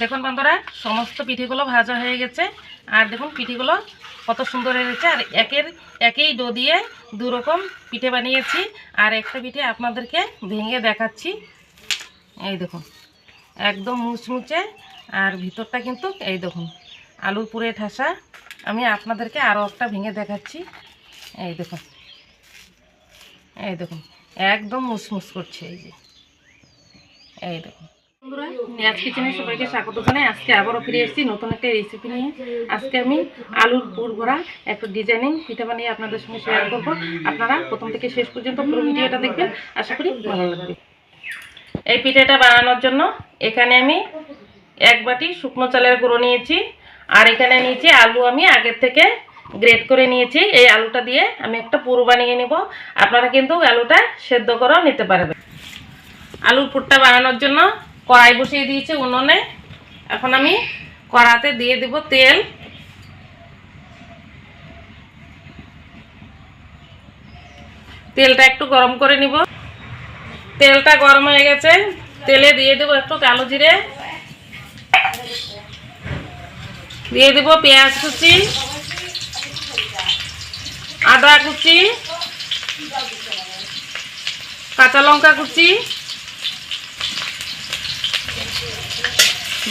দেখুন বন্ধুরা, সমস্ত পিঠেগুলো ভাজা হয়ে গেছে। আর দেখুন পিঠেগুলো কত সুন্দর হয়েছে আর একের একেই ডো দিয়ে দু রকম পিঠে বানিয়েছি। আর একটা পিঠে আপনাদেরকে ভেঙে দেখাচ্ছি। এই দেখুন, একদম মুচমুচে। আর ভিতরটা কিন্তু এই দেখুন, আলুর পুরে ঠাসা। আমি আপনাদেরকে আরও একটা ভেঙে দেখাচ্ছি। এই দেখুন এই দেখুন, একদম মুসমুস করছে এই যে। এই দেখুন স্বাগত আজকে আবারও ফিরে এসেছি নতুন একটা রেসিপি নিয়ে। আজকে আমি আলুর একটু ডিজাইনিং পিঠা বানিয়ে আপনাদের সঙ্গে শেয়ার করব। আপনারা প্রথম থেকে শেষ পর্যন্ত পুরো দেখবেন। আশা করি এই পিঠাটা বানানোর জন্য এখানে আমি এক বাটি শুকনো চালের গুঁড়ো নিয়েছি। আর এখানে নিয়েছি আলু আমি আগের থেকে গ্রেট করে নিয়েছি। এই আলুটা দিয়ে আমি একটা পুরো বানিয়ে নেব। আপনারা কিন্তু আলুটা সেদ্ধ করেও নিতে পারবেন। আলুর পুরটা বানানোর জন্য কড়াই বসিয়ে দিয়েছি উনুনে। এখন আমি কড়াতে দিয়ে দেব তেল। তেলটা একটু গরম করে নিব। তেলটা গরম হয়ে গেছে। তেলে দিয়ে দেবো একটু কালো জিরে। দিয়ে দেবো পেঁয়াজ কুচি। আদা কুচি। কাঁচা লঙ্কা কুচি।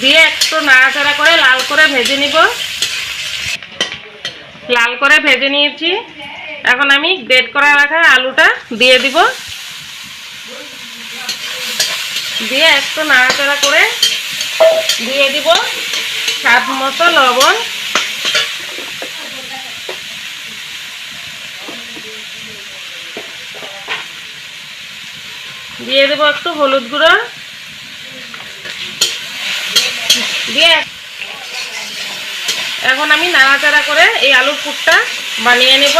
দিয়ে একটু নাড়াচাড়া করে লাল করে ভেজে নিব। লাল করে ভেজে নিয়েছি। এখন আমি গ্রেট করা রাখা আলুটা দিয়ে দিব। দিয়ে একটু নাড়াচাড়া করে দিয়ে দিব স্বাদ মতো লবণ। দিয়ে দেবো একটু হলুদ গুঁড়ো। দিয়ে এখন আমি নাড়াচাড়া করে এই আলুর পুরটা বানিয়ে নেব।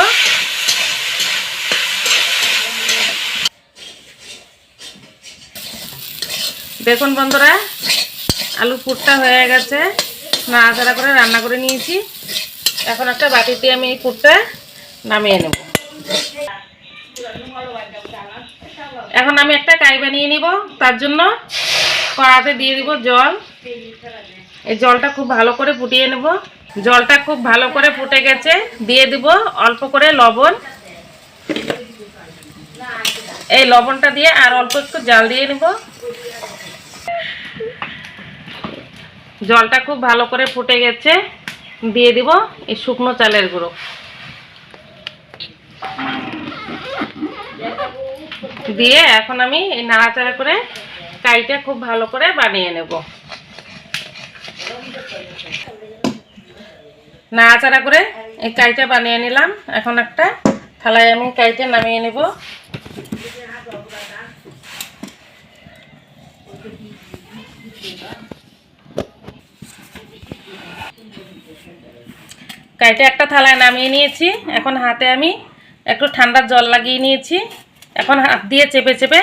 দেখুন বন্ধুরা আলু পুরটা হয়ে গেছে। নাড়াচাড়া করে রান্না করে নিয়েছি। এখন একটা বাটিতে আমি এই পুরটা নামিয়ে নেব। এখন আমি একটা কাই বানিয়ে নিব। তার জন্য কড়াতে দিয়ে দিব জল। এই জলটা খুব ভালো করে ফুটিয়ে নেব। জলটা খুব ভালো করে ফুটে গেছে। দিয়ে দিব অল্প করে লবণ। এই লবণটা দিয়ে আর অল্প একটু জাল দিয়ে নেব। জলটা খুব ভালো করে ফুটে গেছে। দিয়ে দিব এই শুকনো চালের গুঁড়ো। দিয়ে এখন আমি এই নাড়াচাড়া করে কাইটা খুব ভালো করে বানিয়ে নেব। নাড়াচাড়া করে এই কাইটা বানিয়ে নিলাম। এখন একটা থালায় আমি কাইটা নামিয়ে নেব। কাইটা একটা থালায় নামিয়ে নিয়েছি। এখন হাতে আমি একটু ঠান্ডার জল লাগিয়ে নিয়েছি। এখন হাত দিয়ে চেপে চেপে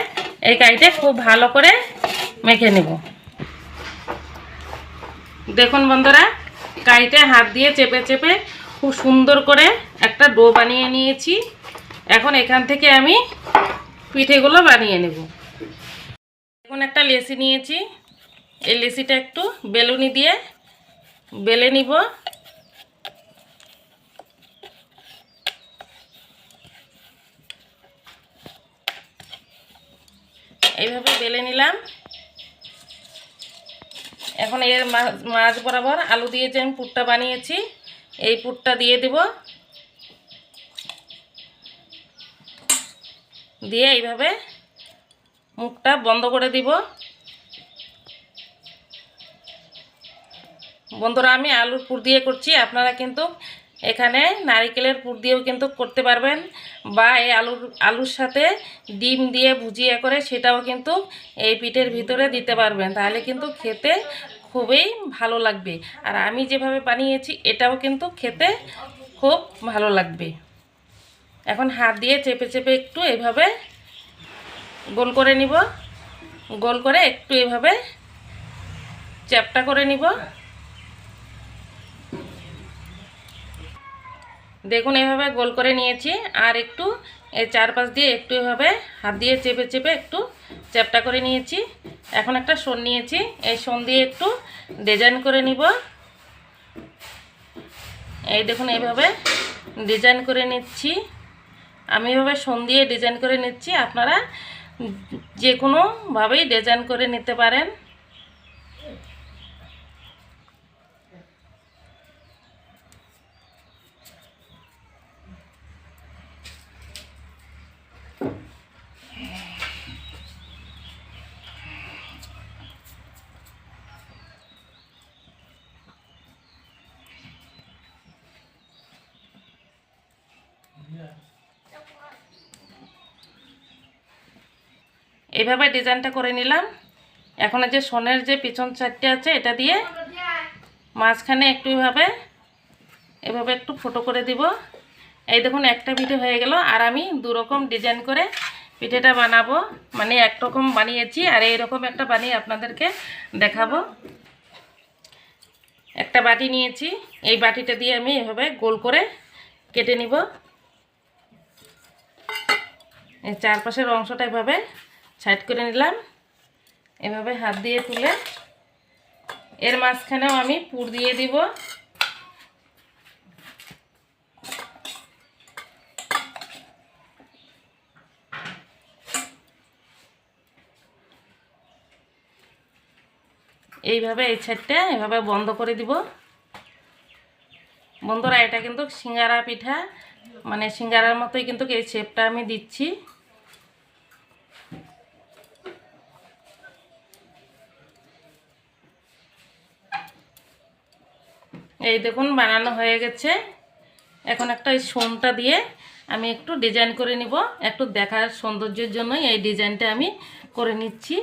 এই কাইটা খুব ভালো করে মেখে নেব। দেখুন বন্ধুরা কাইটা হাত দিয়ে চেপে চেপে খুব সুন্দর করে একটা ডো বানিয়ে নিয়েছি। এখন এখান থেকে আমি পিঠেগুলো বানিয়ে নেব। এখন একটা লেসি নিয়েছি। এই লেসিটা একটু বেলুনি দিয়ে বেলে নিব। এইভাবে বেলে নিলাম। এখন এর মা- মাঝ বরাবর আলু দিয়ে যে আমি পুরটা বানিয়েছি, এই পুরটা দিয়ে দিব। দিয়ে এইভাবে মুখটা বন্ধ করে দিব। বন্ধুরা, আমি আলুর পুর দিয়ে করছি। আপনারা কিন্তু এখানে নারিকেলের পুর দিয়েও কিন্তু করতে পারবেন বা এই আলুর আলুর সাথে ডিম দিয়ে ভুজিয়া করে সেটাও কিন্তু এই পিঠের ভিতরে দিতে পারবেন। তাহলে কিন্তু খেতে খুবই ভালো লাগবে। আর আমি যেভাবে বানিয়েছি, এটাও কিন্তু খেতে খুব ভালো লাগবে। এখন হাত দিয়ে চেপে চেপে একটু এভাবে গোল করে নিব। গোল করে একটু এভাবে চ্যাপটা করে নিব। দেখুন, এভাবে গোল করে নিয়েছি। আর একটু এই চারপাশ দিয়ে একটু এভাবে হাত দিয়ে চেপে চেপে একটু চ্যাপটা করে নিয়েছি। এখন একটা সোন নিয়েছি। এই সোন দিয়ে একটু ডিজাইন করে নিব। এই দেখুন এইভাবে ডিজাইন করে নিচ্ছি। আমি এভাবে সোন দিয়ে ডিজাইন করে নিচ্ছি। আপনারা যে কোনোভাবেই ডিজাইন করে নিতে পারেন। এইভাবে ডিজাইনটা করে নিলাম। এখন যে সোনের যে পিছন সাইডটা আছে, এটা দিয়ে মাঝখানে একটু এভাবে এভাবে একটু ফটো করে দিব। এই দেখুন, একটা পিঠে হয়ে গেল, আর আমি দু রকম ডিজাইন করে পিঠেটা বানাবো। মানে একরকম বানিয়েছি, আর এইরকম একটা বানিয়ে আপনাদেরকে দেখাবো। একটা বাটি নিয়েছি, এই বাটিটা দিয়ে আমি এভাবে গোল করে কেটে নিব। চারপাশের অংশটা এভাবে সাইড করে নিলাম। এভাবে হাত দিয়ে তুলে এর মাঝখানেও আমি পুর দিয়ে দিব। এইভাবে এই সাইডটা এভাবে বন্ধ করে দিব। বন্ধুরা, এটা কিন্তু সিঙ্গারা পিঠা। মানে সিঙ্গারার মতোই কিন্তু এই শেপটা আমি দিচ্ছি। এই দেখুন, বানানো হয়ে গেছে। এখন একটা এই সোনটা দিয়ে আমি একটু ডিজাইন করে নিব। একটু দেখার সৌন্দর্যের জন্যই এই ডিজাইনটা আমি করে নিচ্ছি।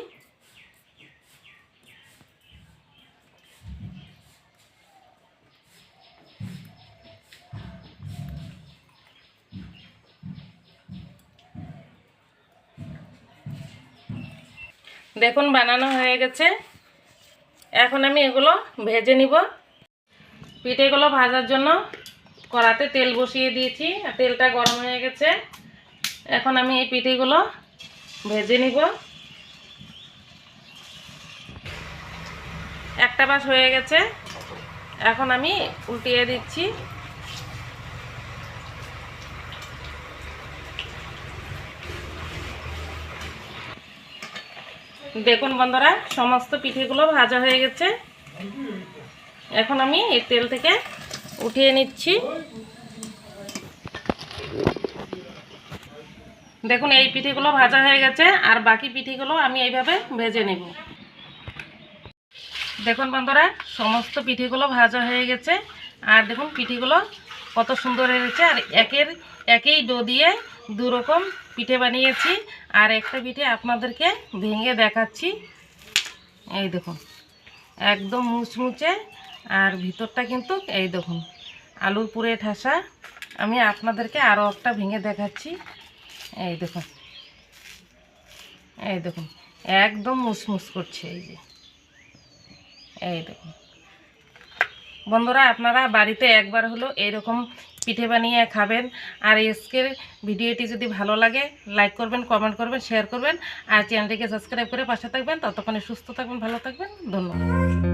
দেখুন, বানানো হয়ে গেছে। এখন আমি এগুলো ভেজে নিব। পিঠেগুলো ভাজার জন্য কড়াতে তেল বসিয়ে দিয়েছি, আর তেলটা গরম হয়ে গেছে। এখন আমি এই পিঠেগুলো ভেজে নিব। একটা বাস হয়ে গেছে। এখন আমি উল্টিয়ে দিচ্ছি। দেখুন বন্ধুরা, সমস্ত পিঠেগুলো ভাজা হয়ে গেছে। এখন আমি এই তেল থেকে উঠিয়ে নিচ্ছি। দেখুন, এই পিঠেগুলো ভাজা হয়ে গেছে, আর বাকি পিঠেগুলো আমি এইভাবে ভেজে নেব। দেখুন বন্ধুরা, সমস্ত পিঠেগুলো ভাজা হয়ে গেছে, আর দেখুন পিঠেগুলো কত সুন্দর হয়েছে আর একের একেই ডো দিয়ে দু রকম পিঠে বানিয়েছি, আর একটা পিঠে আপনাদেরকে ভেঙে দেখাচ্ছি। এই দেখুন, একদম মুচমুচে আর ভিতরটা কিন্তু এই দেখুন, আলুর পুরে ঠাসা। আমি আপনাদেরকে আরও একটা ভেঙে দেখাচ্ছি। এই দেখুন এই দেখুন, একদম মুসমুস করছে এই যে। এই দেখুন। বন্ধুরা, আপনারা বাড়িতে একবার হলো এরকম পিঠে বানিয়ে খাবেন। আর আজকের ভিডিওটি যদি ভালো লাগে লাইক করবেন কমেন্ট করবেন শেয়ার করবেন। আর চ্যানেলটিকে সাবস্ক্রাইব করে পাশে থাকবেন। ততক্ষণে সুস্থ থাকবেন, ভালো থাকবেন। ধন্যবাদ।